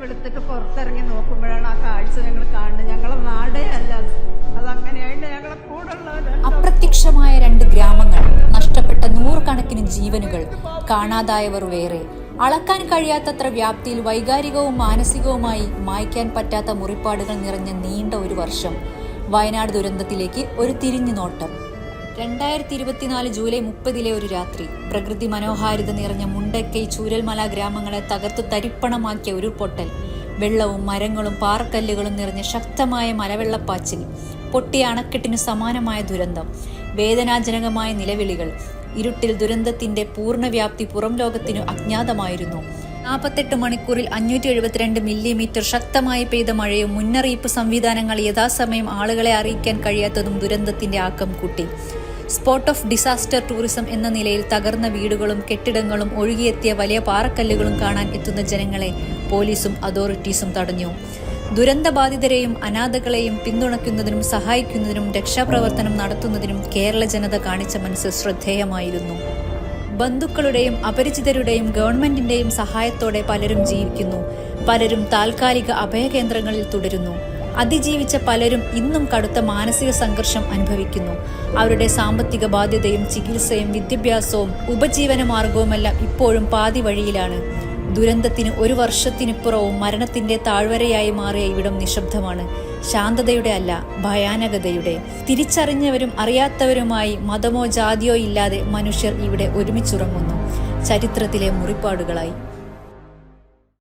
വെളുത്തിട്ട് പുറത്തിറങ്ങി നോക്കുമ്പോഴാണ് ആ കാഴ്ച ഞങ്ങൾ കാണുന്നത്. ഞങ്ങളെ നാടേ അല്ല. അത്. അതങ്ങനെയായിട്ട് ഞങ്ങളെ കൂടെ ഉള്ളവരല്ല അപ്രത്യക്ഷമായ രണ്ട് ഗ്രാമങ്ങൾ നഷ്ടപ്പെട്ട നൂറുകണക്കിന് ജീവനുകൾ കാണാതായവർ വേറെ. അളക്കാൻ കഴിയാത്തത്ര വ്യാപ്തിയിൽ വൈകാരികവും മാനസികവുമായി മായ്ക്കാൻ പറ്റാത്ത മുറിപ്പാടുകൾ നിറഞ്ഞ നീണ്ട ഒരു വർഷം. വയനാട് ദുരന്തത്തിലേക്ക് ഒരു തിരിഞ്ഞു നോട്ടം. രണ്ടായിരത്തി ഇരുപത്തിനാല് ജൂലൈ മുപ്പതിലെ ഒരു രാത്രി പ്രകൃതി മനോഹാരിത നിറഞ്ഞ മുണ്ടക്കൈ ചൂരൽമല ഗ്രാമങ്ങളെ തകർത്ത് തരിപ്പണമാക്കിയ ഉരുൾപൊട്ടൽ വെള്ളവും മരങ്ങളും പാറക്കല്ലുകളും നിറഞ്ഞ ശക്തമായ മലവെള്ളപ്പാച്ചിൽ പൊട്ടിയ അണക്കെട്ടിനു സമാനമായ ദുരന്തം വേദനാജനകമായ നിലവിളികൾ ഇരുട്ടിൽ ദുരന്തത്തിന്റെ പൂർണവ്യാപ്തി പുറം ലോകത്തിനു അജ്ഞാതമായിരുന്നു. നാൽപ്പത്തെട്ട് മണിക്കൂറിൽ അഞ്ഞൂറ്റി എഴുപത്തിരണ്ട് മില്ലിമീറ്റർ ശക്തമായി പെയ്ത മഴയും മുന്നറിയിപ്പ് സംവിധാനങ്ങൾ യഥാസമയം ആളുകളെ അറിയിക്കാൻ കഴിയാത്തതും ദുരന്തത്തിന്റെ ആക്കം കൂട്ടി. സ്പോട്ട് ഓഫ് ഡിസാസ്റ്റർ ടൂറിസം എന്ന നിലയിൽ തകർന്ന വീടുകളും കെട്ടിടങ്ങളും ഒഴുകിയെത്തിയ വലിയ പാറക്കല്ലുകളും കാണാൻ എത്തുന്ന ജനങ്ങളെ പോലീസും അതോറിറ്റീസും തടഞ്ഞു. ദുരന്തബാധിതരെയും അനാഥകളെയും പിന്തുണയ്ക്കുന്നതിനും സഹായിക്കുന്നതിനും രക്ഷാപ്രവർത്തനം നടത്തുന്നതിനും കേരള ജനത കാണിച്ച മനസ്സ് ശ്രദ്ധേയമായിരുന്നു. ബന്ധുക്കളുടെയും അപരിചിതരുടെയും ഗവൺമെന്റിന്റെയും സഹായത്തോടെ പലരും ജീവിക്കുന്നു. പലരും താൽക്കാലിക അഭയകേന്ദ്രങ്ങളിൽ തുടരുന്നു. അതിജീവിച്ച പലരും ഇന്നും കടുത്ത മാനസിക സംഘർഷം അനുഭവിക്കുന്നു. അവരുടെ സാമ്പത്തിക ബാധ്യതയും ചികിത്സയും വിദ്യാഭ്യാസവും ഉപജീവന മാർഗവുമെല്ലാം ഇപ്പോഴും പാതി വഴിയിലാണ്. ദുരന്തത്തിന് ഒരു വർഷത്തിനിപ്പുറവും മരണത്തിന്റെ താഴ്വരയായി മാറിയ ഇവിടം നിശബ്ദമാണ്. ശാന്തതയുടെ അല്ല ഭയാനകതയുടെ. തിരിച്ചറിഞ്ഞവരും അറിയാത്തവരുമായി മതമോ ജാതിയോ ഇല്ലാതെ മനുഷ്യർ ഇവിടെ ഒരുമിച്ചുറങ്ങുന്നു. ചരിത്രത്തിലെ മുറിപ്പാടുകളായി.